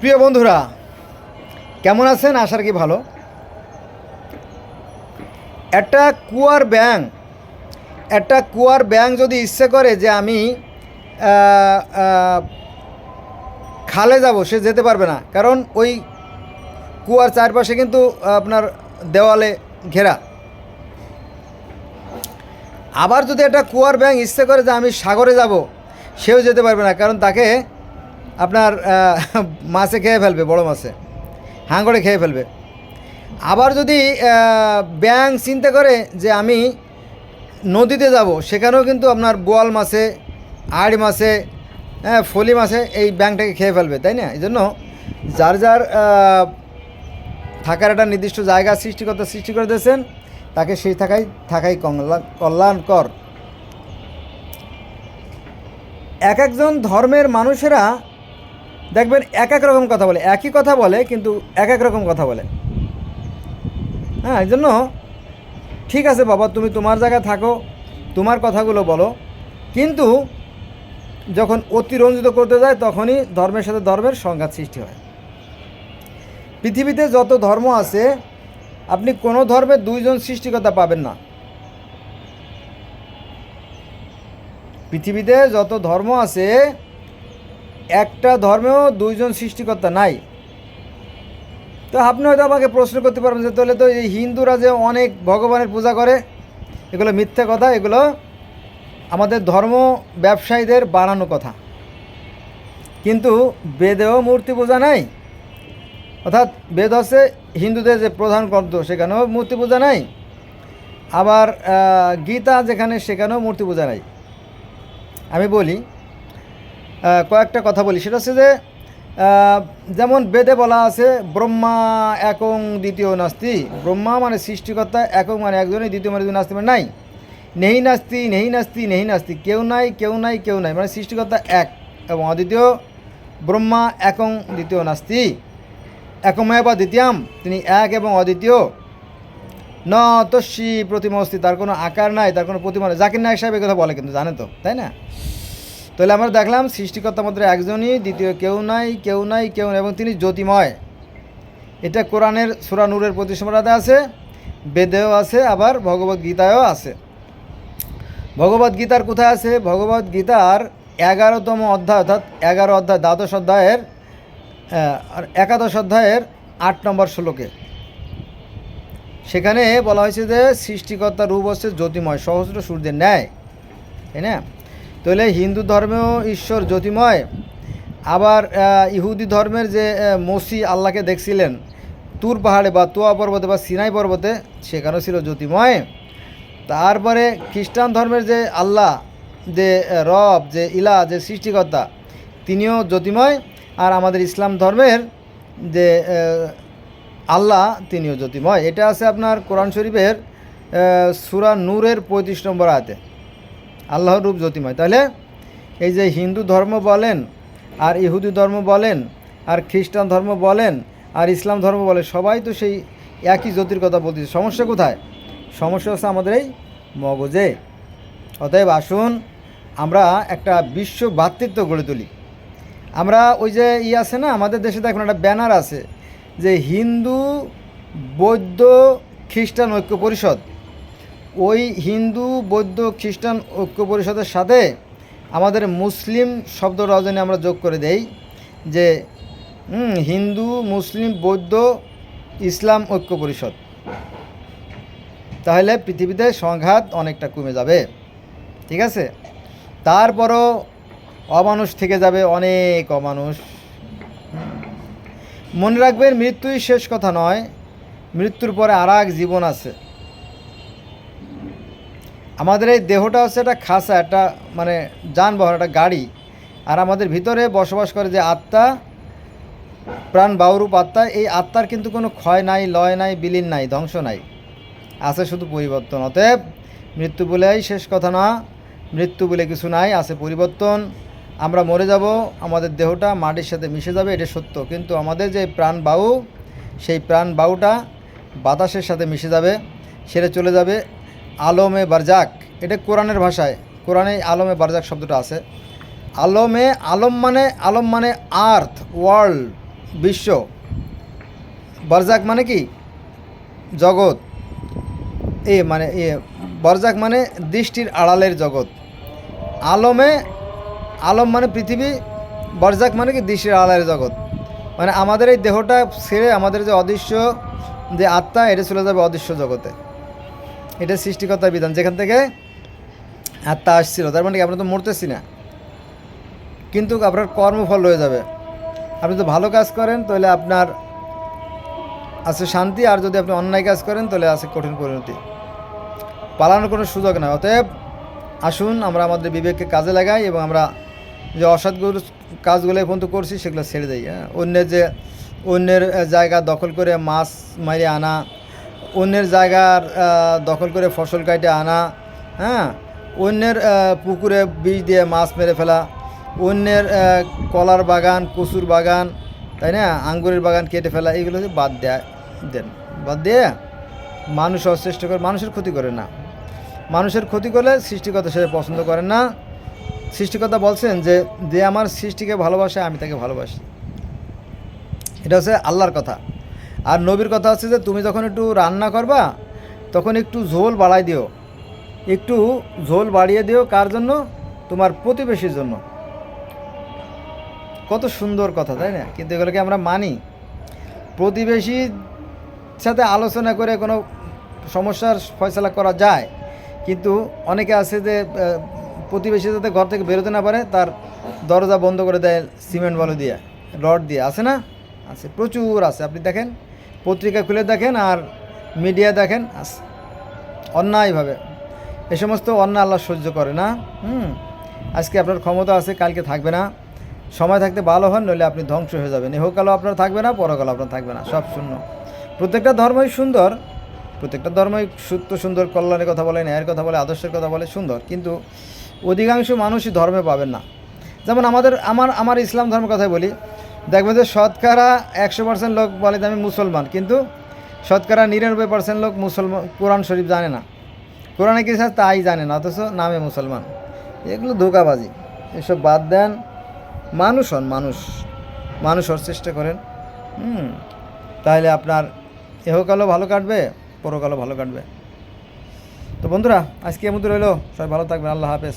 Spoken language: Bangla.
প্রিয় বন্ধুরা, কেমন আছেন? আশার কি ভালো। একটা কুয়ার ব্যাং একটা কুয়ার ব্যাং যদি ইচ্ছে করে যে আমি খালে যাব, সে যেতে পারবে না। কারণ ওই কুয়ার চারপাশে কিন্তু আপনার দেওয়ালে ঘেরা। আবার যদি একটা কুয়ার ব্যাং ইচ্ছে করে যে আমি সাগরে যাব, সেও যেতে পারবে না। কারণ তাকে আপনার মাছে খেয়ে ফেলবে, বড় মাছে। হাঙ্গড়ে খেয়ে ফেলবে। আবার যদি ব্যাং চিন্তা করে যে আমি নদীতে যাব, সেখানেও কিন্তু আপনার বোয়াল মাছে, আড় মাছে হ্যাঁ ফলি মাছে এই ব্যাংটাকে খেয়ে ফেলবে, তাই না? এই জন্য যার যার থাকার একটা নির্দিষ্ট জায়গা সৃষ্টিকর্তা সৃষ্টি করে দিয়েছেন, তাকে সেই থাকাই থাকাই কল্যাণ কল্যাণকর। এক একজন ধর্মের মানুষেরা দেখবেন এক এক রকম কথা বলে, একই কথা বলে, কিন্তু এক এক রকম কথা বলে। হ্যাঁ এই জন্য ঠিক আছে বাবা, তুমি তোমার জায়গায় থাকো, তোমার কথাগুলো বলো। কিন্তু যখন অতিরঞ্জিত করতে যায়, তখনই ধর্মের সাথে ধর্মের সংঘাত সৃষ্টি হয়। পৃথিবীতে যত ধর্ম আছে, আপনি কোনো ধর্মের দুইজন সৃষ্টিকর্তা পাবেন না। পৃথিবীতে যত ধর্ম আছে একটা ধর্মেও দুইজন সৃষ্টিকর্তা নাই। তো আপনি হয়তো আমাকে প্রশ্ন করতে পারবেন যে তাহলে তো এই হিন্দুরা যে অনেক ভগবানের পূজা করে, এগুলো মিথ্যে কথা, এগুলো আমাদের ধর্ম ব্যবসায়ীদের বানানো কথা। কিন্তু বেদেও মূর্তি পূজা নাই। অর্থাৎ বেদ হচ্ছে হিন্দুদের যে প্রধান গ্রন্থ, সেখানেও মূর্তি পূজা নাই। আবার গীতা যেখানে, সেখানেও মূর্তি পূজা নাই। আমি বলি কয়েকটা কথা বলি। সেটা হচ্ছে যে যেমন বেদে বলা আছে, ব্রহ্মা একং দ্বিতীয় নাস্তি। ব্রহ্মা মানে সৃষ্টিকর্তা, একং মানে একজনই, দ্বিতীয় মানে নাস্তি মানে নাই। নেই নাস্তি নেই নাস্তি নেই নাস্তি, কেউ নাই কেউ নাই কেউ নাই মানে সৃষ্টিকর্তা এক এবং অদ্বিতীয়, ব্রহ্মা একং দ্বিতীয় নাস্তি। একময় বা দ্বিতীয়াম তিনি এক এবং অদ্বিতীয়। ন তস্যি প্রতিমা অস্তি তার কোনো আকার নাই, তার কোনো প্রতিমা জাকির নায়ক সাহেব কথা বলে কিন্তু, জানে তো, তাই না? তাহলে আমরা দেখলাম সৃষ্টিকর্তার মধ্যে একজনই, দ্বিতীয় কেউ নাই কেউ নাই, কেউ এবং তিনি জ্যোতিময়। এটা কোরআনের সুরা নূরের প্রতিসমরাতে আছে, বেদেও আছে, আবার ভগবত গীতায়ও আছে। ভগবত গীতার কোথায় আছে? ভগবত গীতার এগারোতম অধ্যায়, অর্থাৎ এগারো অধ্যায়, দ্বাদশ অধ্যায়ের একাদশ অধ্যায়ের আট নম্বর শ্লোকে। সেখানে বলা হয়েছে যে সৃষ্টিকর্তার রূপ হচ্ছে জ্যোতিময়, সহস্র সূর্যের ন্যায়। তাই না? তাহলে হিন্দু ধর্মেও ঈশ্বর জ্যোতিময়, আবার ইহুদি ধর্মের যে মসি আল্লাহকে দেখছিলেন, তুর পাহাড়ে বা তোয়া পর্বতে বা সিনাই পর্বতে, সেখানেও ছিল জ্যোতিময়। তারপরে খ্রিস্টান ধর্মের যে আল্লাহ, যে রব, যে ইলা, যে সৃষ্টিকর্তা, তিনিও জ্যোতিময়, আর আমাদের ইসলাম ধর্মের যে আল্লাহ, তিনিও জ্যোতিময়। এটা আছে আপনার কোরআন শরীফের সূরা নূরের পঁয়ত্রিশ নম্বর আয়াতে। আল্লাহর রূপ জ্যোতিময়। তাহলে এই যে হিন্দু ধর্ম বলেন, আর ইহুদি ধর্ম বলেন, আর খ্রিস্টান ধর্ম বলেন, আর ইসলাম ধর্ম বলে সবাই তো সেই একই জ্যোতির কথা বলতেছে। সমস্যা কোথায়? সমস্যা হচ্ছে আমাদের এই মগজে। অতএব আসুন আমরা একটা বিশ্ব ভ্রাতৃত্ব গড়ে তুলি। আমরা ওই যে ই আছে না, আমাদের দেশে দেখুন একটা ব্যানার আছে যে হিন্দু, বৌদ্ধ, খ্রিস্টান ঐক্য পরিষদ। ওই হিন্দু, বৌদ্ধ, খ্রিস্টান ঐক্য পরিষদের সাথে আমাদের মুসলিম শব্দ রজনী আমরা যোগ করে দেই যে হিন্দু, মুসলিম, বৌদ্ধ, ইসলাম ঐক্য পরিষদ তাহলে পৃথিবীতে সংঘাত অনেকটা কমে যাবে, ঠিক আছে? তারপরও অমানুষ থেকে যাবে অনেক অমানুষ। মনে রাখবেন, মৃত্যুই শেষ কথা নয়, মৃত্যুর পরে আর এক জীবন আছে। আমাদের এই দেহটা হচ্ছে একটা খাসা, একটা মানে যানবাহন, একটা গাড়ি। আর আমাদের ভিতরে বসবাস করে যে আত্মা, প্রাণ বাউরূপ আত্মা, এই আত্মার কিন্তু কোনো ক্ষয় নাই, লয় নাই, বিলীন নাই, ধ্বংস নাই। আছে শুধু পরিবর্তন। অতএব মৃত্যু বলেই শেষ কথা না, মৃত্যু বলে কিছু নাই, আছে পরিবর্তন। আমরা মরে যাব, আমাদের দেহটা মাটির সাথে মিশে যাবে, এটা সত্য। কিন্তু আমাদের যে প্রাণ বায়ু সেই প্রাণ বায়ুটা বাতাসের সাথে মিশে যাবে সেটা চলে যাবে। আলমে বারজাক, এটা কোরআনের ভাষায় কোরআনে আলমে বারজাক শব্দটা আছে। আলমে আলম মানে আলম মানে আর্থ, ওয়ার্ল্ড, বিশ্ব। বরজাক মানে কি? জগৎ। এ মানে এ, বরজাক মানে দৃষ্টির আড়ালের জগৎ। আলমে, আলম মানে পৃথিবী, বরজাক মানে কি? দৃষ্টির আড়ালের জগৎ। মানে আমাদের এই দেহটা ছেড়ে আমাদের যে অদৃশ্য, যে আত্মা, এটা চলে যাবে অদৃশ্য জগতে। এটা সৃষ্টিকর্তার বিধান, যেখান থেকে আত্মা আসছিল। তার মানে কি, আমরা তো মরতেছি না। কিন্তু আপনার কর্মফল রয়ে যাবে। আপনি তো ভালো কাজ করেন, তাহলে আপনার আছে শান্তি, আর যদি আপনি অন্যায় কাজ করেন, তাহলে আছে কঠিন পরিণতি। পালানোর কোনো সুযোগ নাই। অতএব আসুন, আমরা আমাদের বিবেককে কাজে লাগাই, এবং আমরা যে অসৎগুলো কাজগুলো এখন তো করছি, সেগুলো ছেড়ে দিই। হ্যাঁ অন্যের যে, অন্যের জায়গা দখল করে মাছ মারিয়ে আনা অন্যের জায়গার দখল করে ফসল কাটে আনা হ্যাঁ? অন্যের পুকুরে বীজ দিয়ে মাছ মেরে ফেলা, অন্যের কলার বাগান, কচুর বাগান, তাই না? আঙ্গুরের বাগান কেটে ফেলা, এগুলো বাদ দেয়, দেন, বাদ দিয়ে মানুষ হওয়ার করে, মানুষের ক্ষতি করে না। মানুষের ক্ষতি করলে সৃষ্টিকর্তা সেটা পছন্দ করেন না। সৃষ্টিকর্তা বলছেন যে যে আমার সৃষ্টিকে ভালোবাসে, আমি তাকে ভালোবাসি। এটা হচ্ছে আল্লাহর কথা। আর নবীর কথা হচ্ছে যে তুমি যখন একটু রান্না করবা, তখন একটু ঝোল বাড়াই দিও। একটু ঝোল বাড়িয়ে দিও কার জন্য? তোমার প্রতিবেশীর জন্য। কত সুন্দর কথা, তাই না? কিন্তু এগুলোকে আমরা মানি। প্রতিবেশীর সাথে আলোচনা করে কোনো সমস্যার ফয়সলা করা যায়। কিন্তু অনেকে আছে যে প্রতিবেশী যাতে ঘর থেকে বেরোতে না পারে, তার দরজা বন্ধ করে দেয়, সিমেন্ট বালু দিয়ে, রড দিয়ে। আছে না? আছে, প্রচুর আছে। আপনি দেখেন পত্রিকা খুলে দেখেন আর মিডিয়া দেখেন অন্যায়ভাবে। এ সমস্ত অন্যায় আল্লাহ সহ্য করে না, হুম? আজকে আপনার ক্ষমতা আছে, কালকে থাকবে না। সময় থাকতে ভালো হন, নইলে আপনি ধ্বংস হয়ে যাবেন। ইহকালও আপনার থাকবে না পরকালও আপনার থাকবে না, সব শূন্য। প্রত্যেকটা ধর্মই সুন্দর, প্রত্যেকটা ধর্মই সত্য, সুন্দর, কল্যাণের কথা বলে, ন্যায়ের কথা বলে, আদর্শের কথা বলে, সুন্দর। কিন্তু অধিকাংশ মানুষই ধর্মে পাবেন না। যেমন আমাদের, আমার আমার ইসলাম ধর্মের কথাই বলি দেখবেন যে শতকরা একশো পার্সেন্ট লোক বলে যে আমি মুসলমান, কিন্তু শতকরা নিরানব্বই পার্সেন্ট লোক মুসলমান, কোরআন শরীফ জানে না। কোরআনে কি আছে? তাই জানে না, অথচ নামে মুসলমান। এগুলো ধোকাবাজি। এসব বাদ দেন। মানুষ হন মানুষ। মানুষ হওয়ার চেষ্টা করেন। হুম। তাহলে আপনার এহকালও ভালো কাটবে, পরকালও ভালো কাটবে। তো বন্ধুরা, আজকে এমন রইল। সবাই ভালো থাকবেন। আল্লাহ হাফেজ।